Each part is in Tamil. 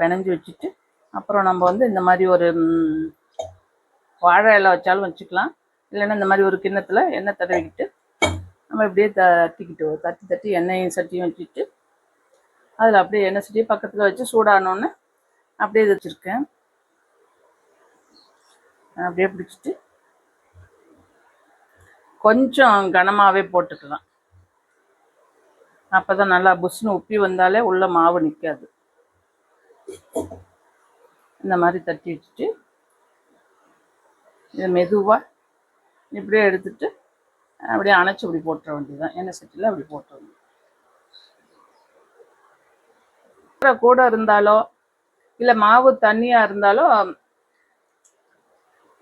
பிணைஞ்சு வச்சுட்டு அப்புறம் நம்ம வந்து இந்த மாதிரி ஒரு வாழை இலை வச்சாலும் வச்சுக்கலாம். இல்லைன்னா இந்த மாதிரி ஒரு கிண்ணத்தில் எண்ணெய் தடவிக்கிட்டு நம்ம இப்படியே தட்டிக்கிட்டு தட்டி தட்டி எண்ணெயும் சட்டியும் வச்சுட்டு அதில் அப்படியே எண்ணெய் சட்டியை பக்கத்தில் வச்சு சூடானோன்னு அப்படியே இது வச்சுருக்கேன். அப்படியே பிடிச்சிட்டு கொஞ்சம் கனமாகவே போட்டுக்கலாம். அப்போ தான் நல்லா புஷ்னு உப்பி வந்தாலே உள்ளே மாவு நிற்காது இந்த மாதிரி தட்டி வச்சுட்டு இதை மெதுவாக இப்படியே எடுத்துட்டு அப்படியே அணைச்சி இப்படி போட்டுற வேண்டியதுதான். எண்ணெய் சட்டியில் அப்படி போட்டுற வேண்டியது கூட இருந்தாலோ இல்லை மாவு தண்ணியாக இருந்தாலோ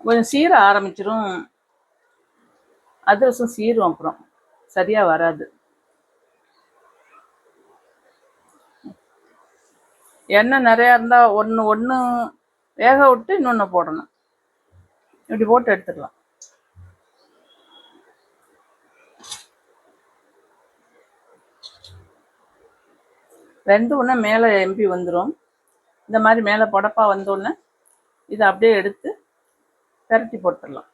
கொஞ்சம் சீர ஆரம்பிச்சிடும் அதிரசம் சீரும் அப்புறம். சரியாக வராது. எண்ணெய் நிறையா இருந்தால் ஒன்று ஒன்று வேக விட்டு இன்னொன்று போடணும். இப்படி போட்டு எடுத்துக்கலாம். ரெண்டு ஒன்று மேலே எம்பி வந்துடும் இந்த மாதிரி மேலே புடப்பா வந்தோடனே இதை அப்படியே எடுத்து பெரட்டி போட்டுடலாம்.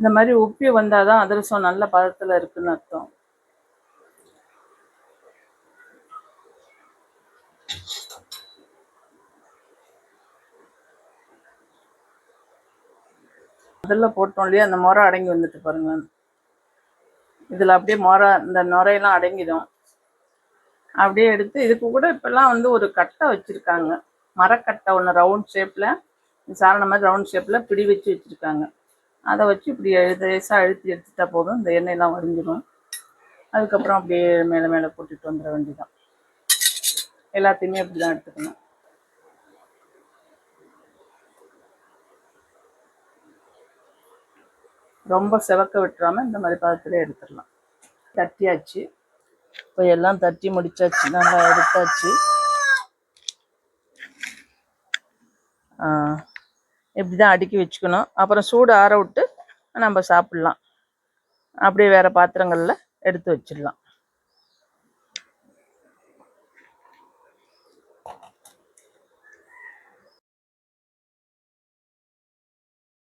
இந்த மாதிரி உப்பி வந்தாதான் அதிரசம் நல்ல பதத்தில் இருக்குன்னு அர்த்தம். முதல்ல போட்டோம் இல்லையா? அந்த முறை அடங்கி வந்துட்டு பாருங்க. இதில் அப்படியே முறை இந்த நுரையெல்லாம் அடங்கிடும். அப்படியே எடுத்து இதுக்கு கூட இப்போல்லாம் வந்து ஒரு கட்டை வச்சுருக்காங்க. மரக்கட்டை ஒன்று ரவுண்ட் ஷேப்பில் சாரண மாதிரி ரவுண்ட் ஷேப்பில் பிடி வச்சு வச்சுருக்காங்க. அதை வச்சு இப்படி லேசாக அழுத்தி எடுத்துட்டா போதும். இந்த எண்ணெயெல்லாம் வடிஞ்சிடும் அதுக்கப்புறம் அப்படியே மேலே மேலே போட்டுட்டு வந்துட வேண்டியதான் எல்லாத்தையுமே அப்படி தான் எடுத்துக்கணும். ரொம்ப செவக்க விட்டுறாமல் இந்த மாதிரி பதத்துல எடுத்துடலாம். தட்டியாச்சு. இப்போ எல்லாம் தட்டி முடிச்சாச்சு. நல்லா எடுத்தாச்சு. இப்படி தான் அடுக்கி வச்சுக்கணும். அப்புறம் சூடு ஆற விட்டு நம்ம சாப்பிட்லாம். அப்படியே வேறு பாத்திரங்களில் எடுத்து வச்சிடலாம்.